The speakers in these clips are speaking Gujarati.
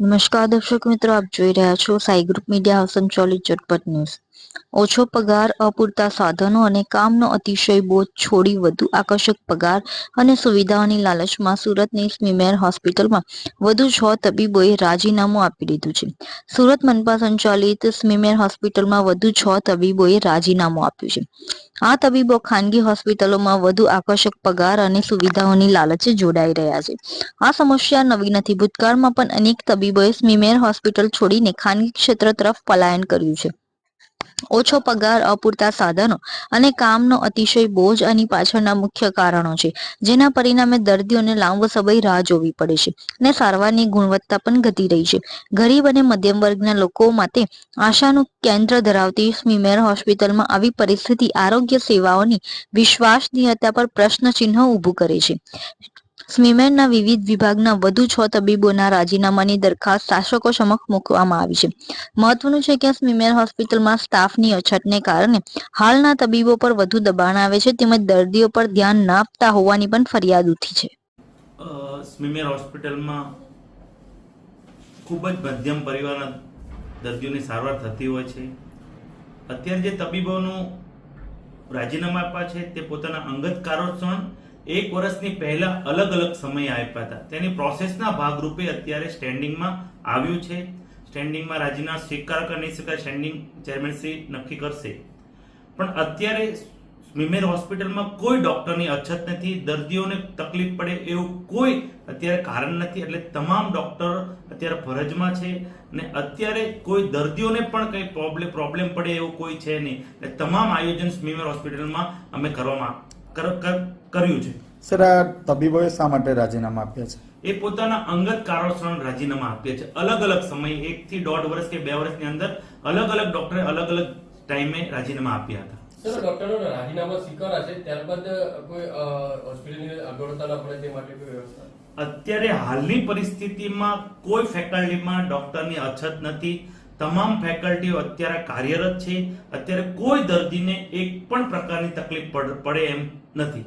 નમસ્કાર દર્શક મિત્રો આપ જોઈ રહ્યા છો સાઈ ગ્રુપ મીડિયા હાઉસ ચોલી ચટપટ ન્યૂઝ. ઓછો પગાર, અપૂરતા સાધનો અને કામનો અતિશય બોધ છોડી વધુ આકર્ષક પગાર અને સુવિધાઓની લાલચમાં સુરતની સ્મીમેર હોસ્પિટલમાં વધુ છ તબીબોએ રાજીનામું આપી દીધું છે. સુરત મનપા સંચાલિત સ્મીમેર હોસ્પિટલમાં વધુ છ તબીબોએ રાજીનામું આપ્યું છે. આ તબીબો ખાનગી હોસ્પિટલોમાં વધુ આકર્ષક પગાર અને સુવિધાઓની લાલચે જોડાઈ રહ્યા છે. આ સમસ્યા નવી નથી. ભૂતકાળમાં પણ અનેક તબીબોએ સ્મીમેર હોસ્પિટલ છોડીને ખાનગી ક્ષેત્ર તરફ પલાયન કર્યું છે. ઓછો પગાર, અપૂરતા સાધનો અને કામનો અતિશય બોજ આની પાછળના મુખ્ય કારણો છે, જેના પરિણામે દર્દીઓને લાંબો સમય રાહ જોવી પડે છે અને સારવારની ગુણવત્તા પણ ઘટી રહી છે. ગરીબ અને મધ્યમ વર્ગના લોકો માટે આશાનું કેન્દ્ર ધરાવતી સ્મીમેર હોસ્પિટલમાં આવી પરિસ્થિતિ આરોગ્ય સેવાઓની વિશ્વાસનીયતા પર પ્રશ્નચિહ્ન ઊભું કરે છે. સ્મીમેરના વિવિધ વિભાગના વધુ છ તબીબોના રાજીનામાની દરખાસ્ત શાસકો સમક્ષ મૂકવામાં આવી છે. મહત્વનું છે કે સ્મીમેન હોસ્પિટલમાં સ્ટાફની અછતને કારણે હાલના તબીબો પર વધુ દબાણ આવે છે તેમજ દર્દીઓ પર ધ્યાન ના આપતા હોવાની પણ ફરિયાદ ઉઠી છે. સ્મીમેર હોસ્પિટલમાં ખૂબ જ મધ્યમ પરિવારના દર્દીઓની સારવાર થતી હોય છે. અત્યારે જે તબીબોનું રાજીનામા આપવા છે તે પોતાના અંગત કારણોસર એક વર્ષની પહેલા અલગ અલગ સમય આપ્યા હતા. તેની પ્રોસેસના ભાગરૂપે અત્યારે સ્ટેન્ડિંગમાં આવ્યું છે. સ્ટેન્ડિંગમાં રાજીનામા સ્વીકાર કે નહીં સ્વીકાર સ્ટેન્ડિંગ ચેરમેનશ્રી નક્કી કરશે. પણ અત્યારે સ્મીમેર હોસ્પિટલમાં કોઈ ડોક્ટરની અછત નથી, દર્દીઓને તકલીફ પડે એવું કોઈ અત્યારે કારણ નથી. એટલે તમામ ડોક્ટર અત્યારે ફરજમાં છે ને અત્યારે કોઈ દર્દીઓને પણ કંઈ પ્રોબ્લેમ પ્રોબ્લેમ પડે એવું કોઈ છે નહીં. એટલે તમામ આયોજન સ્મીમેર હોસ્પિટલમાં અમે કરવામાં કર- કર- કર્યું છે. સર આ તબીબોએ શા માટે રાજીનામા આપ્યા છે? એ પોતાના અંગત કારણોસર રાજીનામા આપ્યા છે. અલગ અલગ સમયે એક થી દોઢ વર્ષ કે બે વર્ષની અંદર અલગ અલગ ડોક્ટરે અલગ અલગ ટાઈમે રાજીનામા આપ્યા હતા. સર ડોક્ટરો રાજીનામા સ્વીકારા છે ત્યારબાદ કોઈ હોસ્પિટલની અગવડતા ના પડે તે માટે કોઈ વ્યવસ્થા? અત્યારે હાલની પરિસ્થિતિમાં કોઈ ફેકલ્ટીમાં ડોક્ટરની અછત નથી. તમામ ફેકલ્ટીઓ અત્યારે કાર્યરત છે. અત્યારે કોઈ દર્દીને એક પણ પ્રકારની તકલીફ પડે એમ નથી.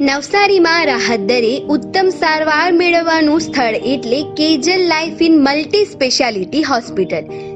નવસારીમાં રાહત દરે ઉત્તમ સારવાર મેળવવાનું સ્થળ એટલે Kejal life in multi speciality hospital.